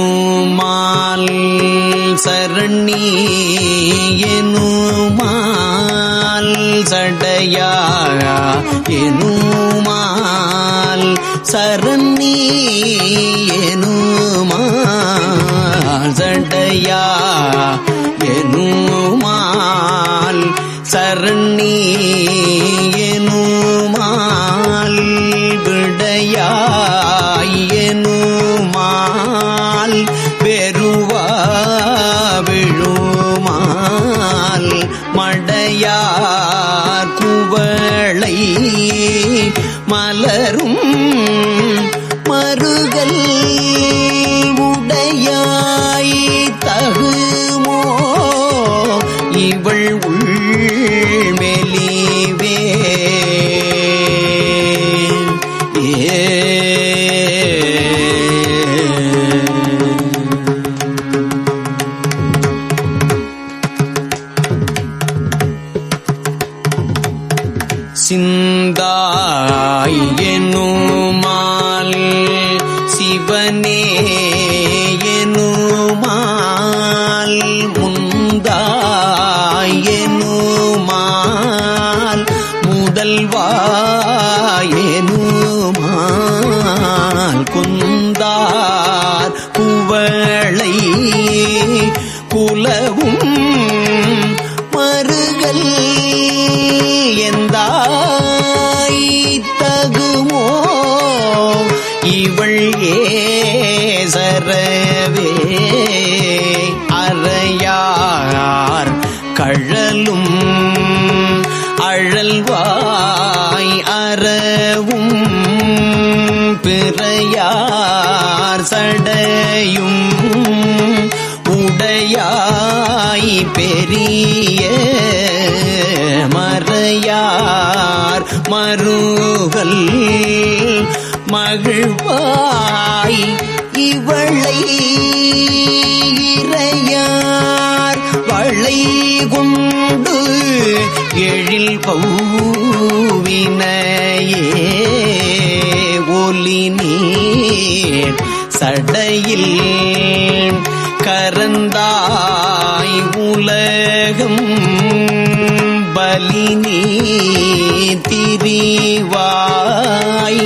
சடையாயனுமால் சரணி எனுமால் சடையா எனுமால் சரணி எனுமால் சடையா மலரும் முந்தாய் முதல்வா சடையும் உடையாய் பெரிய மறையார் மருகல் மகிழ்வாய் இவளை இறையார் வளை கொண்டு எழில் பௌவினையே ஒலி நீர் சடையில் கரந்தாய் உலகம் பலி திரிவாய்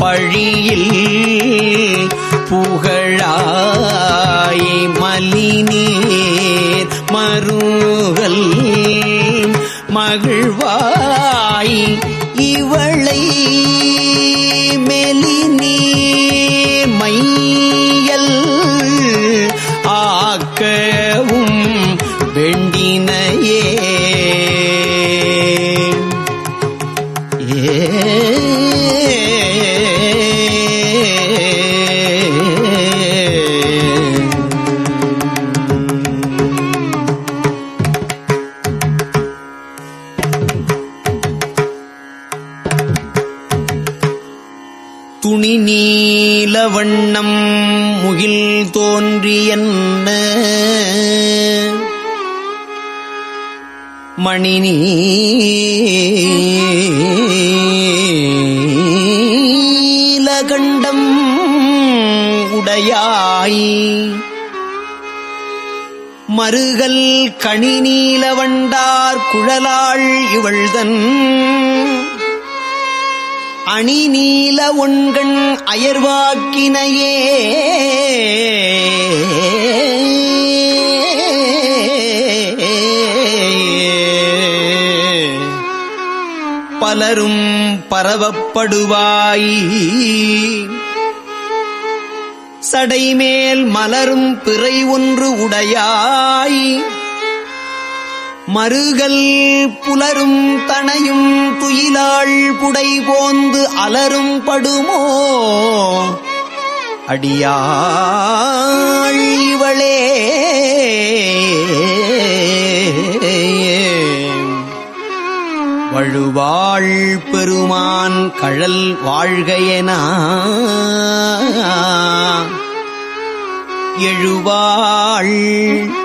பழியில் புகழாய் மலினீர் மருகல் மகிழ்வாய் இவளை மே துணி நீல வண்ணம் முகில் தோன்றியன்ன? மணினி நீலகண்டம் உடையாய். மருகல் கணி நீலவண்டார் குழலாள் இவள்தன் அணி நீல ஒண்கண் அயர்வாக்கினையே. பலரும் பரவப்படுவாய். சடைமேல் மலரும் பிறை ஒன்று உடையாய். மறுகள் புலரும் தனையும் துயிலாள் புடை போந்து அலரும் படுமோ? அடியாள் இவளே. வழுவாள் பெருமான் கழல் வாழ்கையனா. எழுவாள்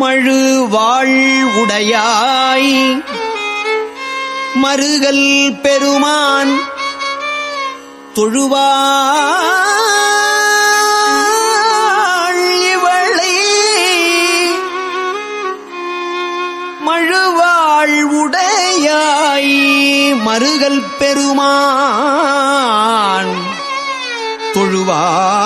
மழுவாள் உடையாய். மருகல் பெருமான் தொழுவாள் இவளை. மழுவாள் உடையாய் மருகல் பெருமான் தொழுவாள்.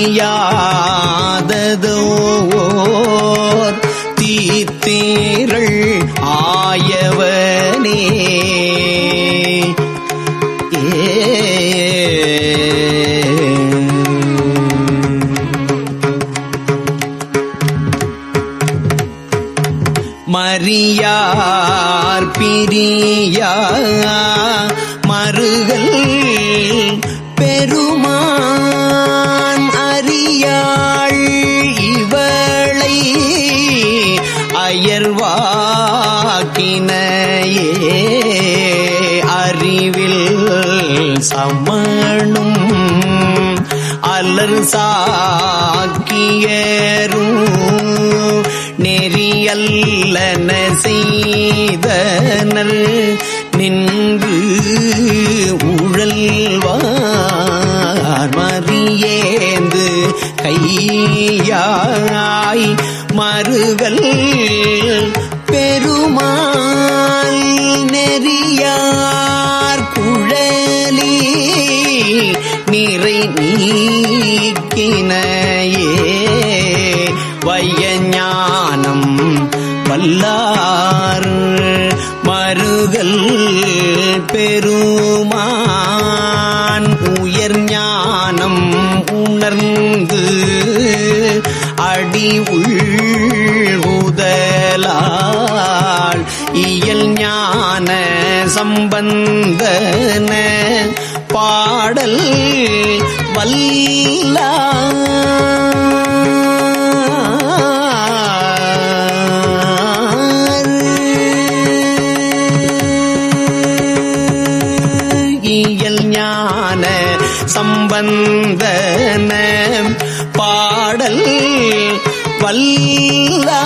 தெரியாததோர் தீத்தீரள் ஆயவனே. மரியார் பிரியா. சமணும். அலர் சாக்கியரும் நெறியல்லன செய்தனர். நின்று உழல்வார் மறியேந்து கையாய் மறுகள் பெருமாள் நெறியார். நிறை நீக்கினையே. வையஞானம் வல்லார் மருகல் பெருமான். உயர் ஞானம் உணர்ந்து அடி உள்வுதலால் இயல் ஞான சம்பந்தன பாடல் வல்ல. இயல் ஞான சம்பந்தன பாடல் வல்லா.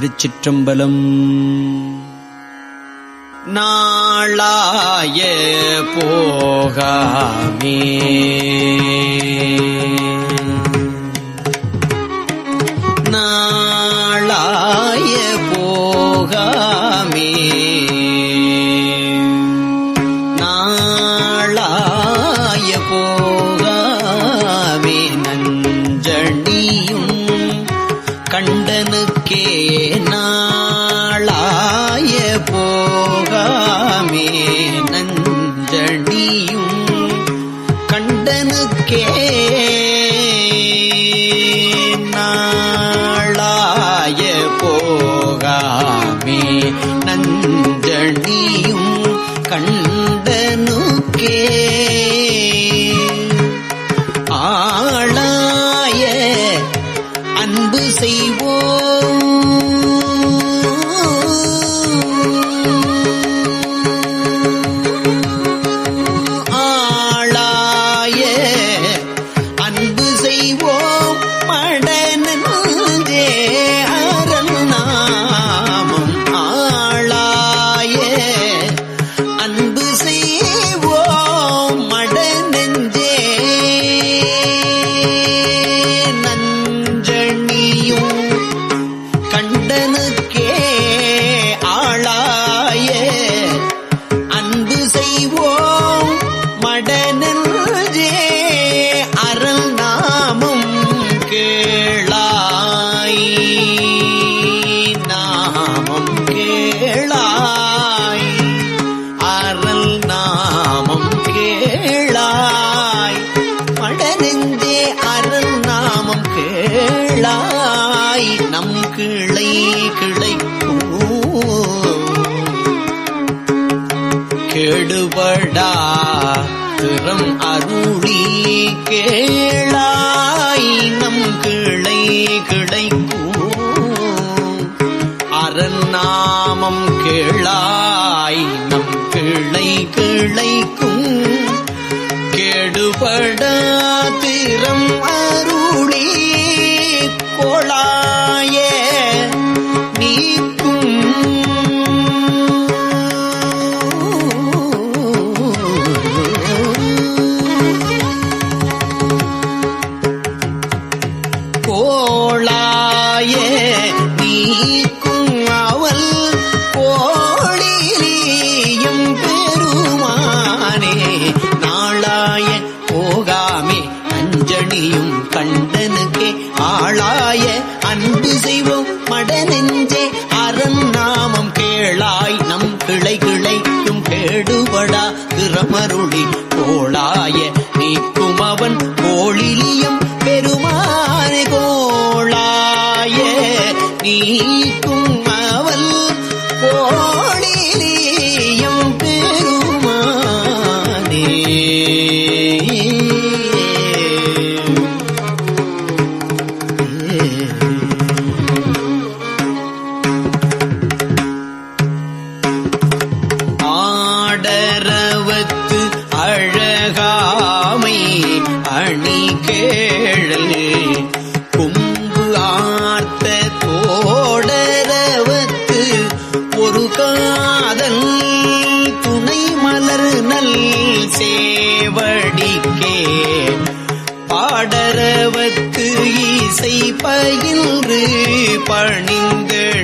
திருச்சிற்றம்பலம். நாளாய போகாமே. நாளாய போகாமே மடனெஞ்சே அருநாமம் கேளாய். நம் கிளை கிளை கெடுபடா திறம் அருளி கேளாய். நம் கிளை கிளைக்கும் அரணாமம் கேளாய். நம் கிளை கிளைக்கும் கெடுபடா திறம் அருளி. கோழிலியம் பாடரவத்து இசை பயின்று பணிந்தெழுவாத்தம்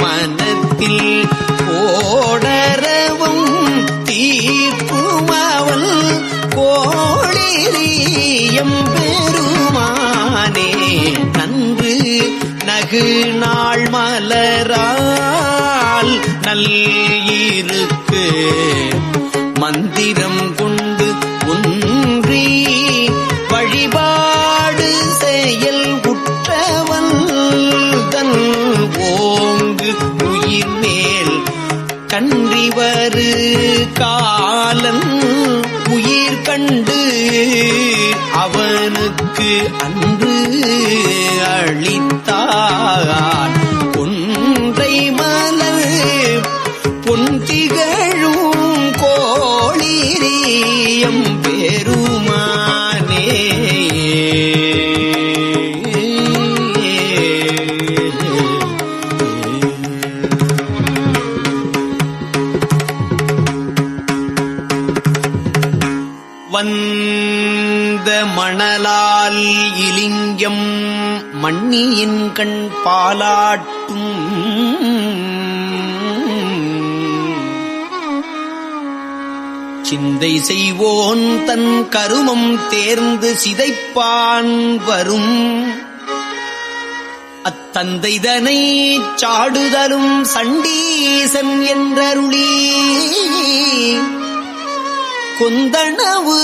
மனத்தில் ஓடரவும் தீர்க்குமவள். கோழியம் பெருமானே நன்று நகு நாள் மலரால் நல்லிருக்கு மந்திரம் கொண்டு கன்றிவரு காலன் உயிர் கண்டு அவனுக்கு அன்று அளித்தார். மண்ணியின் கண் பாலாட்டும். சிந்தை செய்வோன் தன் கருமம் தேர்ந்து சிதைப்பான் வரும். அத்தந்தைதனை சாடுதலும் சண்டீசன் என்றருளி கொந்தனவு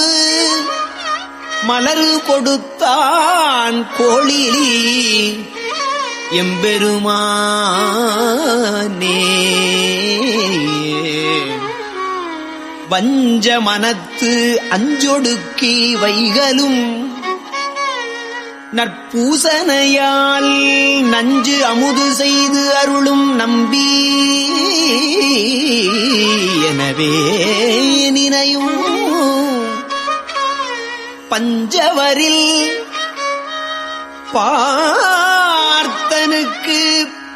மலர் கொடுத்தான் கோழிலி. எம்பெருமானே. வஞ்ச மனத்து அஞ்சொடுக்கி வைகளும் நற்பூசனையால் நஞ்சு அமுது செய்து அருளும் நம்பி. எனவே நினையும் பஞ்சவரில் பார்த்தனுக்கு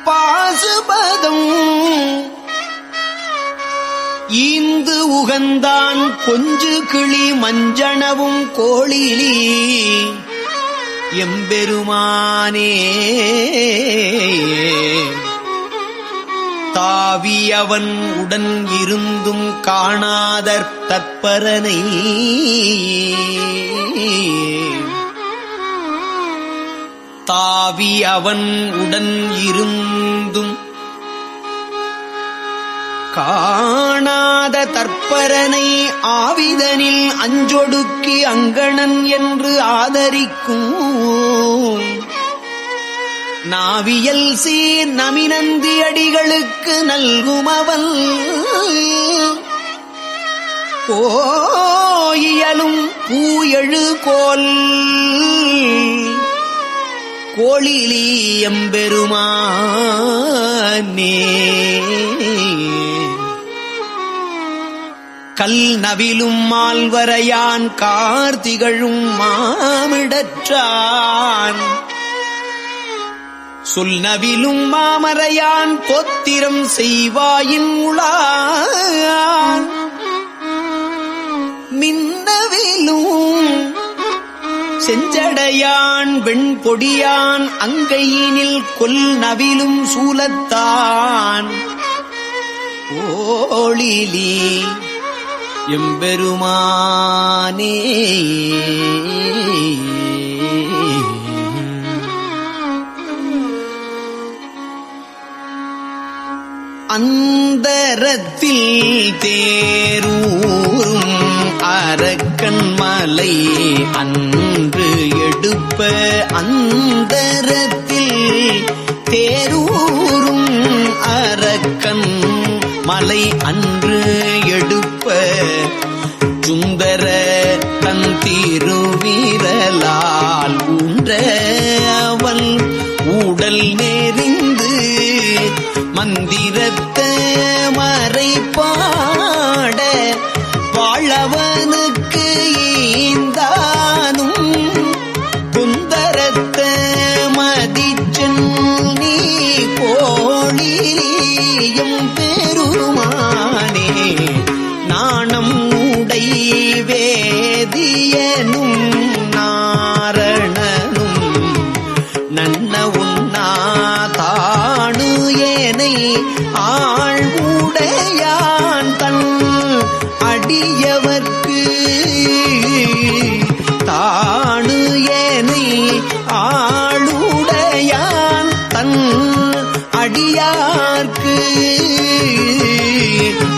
பாசுபதம். ஈந்து உகந்தான் கொஞ்சு கிளி மஞ்சனவும் கோழிலி. எம்பெருமானே. தாவியவன் உடன் இருந்தும் காணாதற் தற்பரனை. தாவி அவன் உடன் இருந்தும் காணாத தற்பரனை ஆவிதனில் அஞ்சொடுக்கி அங்கணன் என்று ஆதரிக்கும். நாவியல் சீ நமினந்தி அடிகளுக்கு நல்குமவன். கோயியலும் பூயழு கோல். கோழிலி எம்பெருமானே கல் நவிலும் மால்வரையான் கார்த்திகழும் மாமிடற்றான். சொல் நவிலும் மாமரையான் பொத்திரம் செய்வாயின் உளான். மின்னவிலும் செஞ்சடையான் வெண்பொடியான் அங்கையினில் கொல் நவிலும் சூலத்தான். ஓளிலி எம்பெருமானே. அந்தரத்தில் தேரூரும் அரக்கன் மலை அன்று எடுப்ப அந்தரத்தில் தேரூரும் அரக்கன் மலை அன்று எடுப்ப சுந்தர தன் திருவீரலால் ஊன்ற அவன் உடல் நெறிந்து மந்திரத்த மறை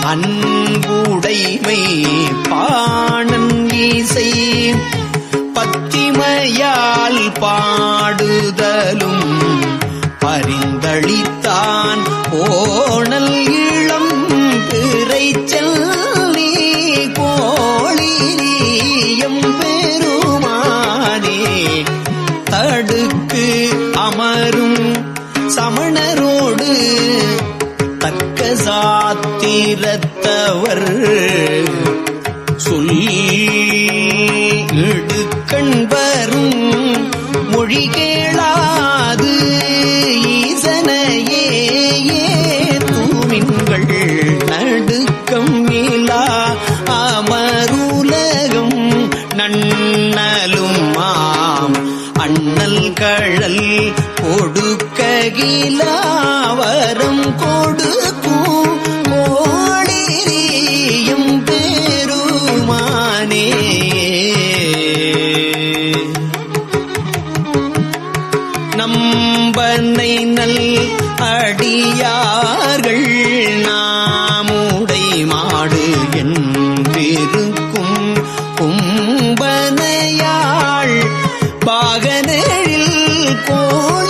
அன்புடைமை பாணன் இசை பத்திமையால் பாடுதலும் பரிந்தளித்தான் ஓணல் இளம் இறைச்சல் நீ கோழியம் பெருமானே தடுக்கு சாத்திரத்தவர். சொல் இடுக்கண் வரும் மொழி கேளாது. ஈசனையே தூமின்கள் நடுக்கம் இலா அமருலகம் நன்னலும் மாம் அண்ணல் கழல் கொடுக்ககிலாவரம் பாகனில்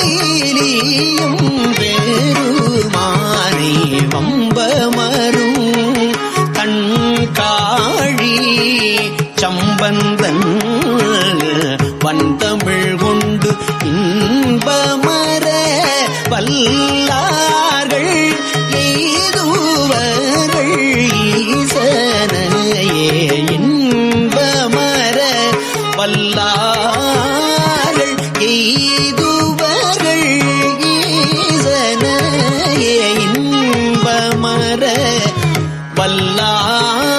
அல்லா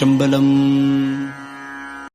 திருச்சிற்றம்பலம்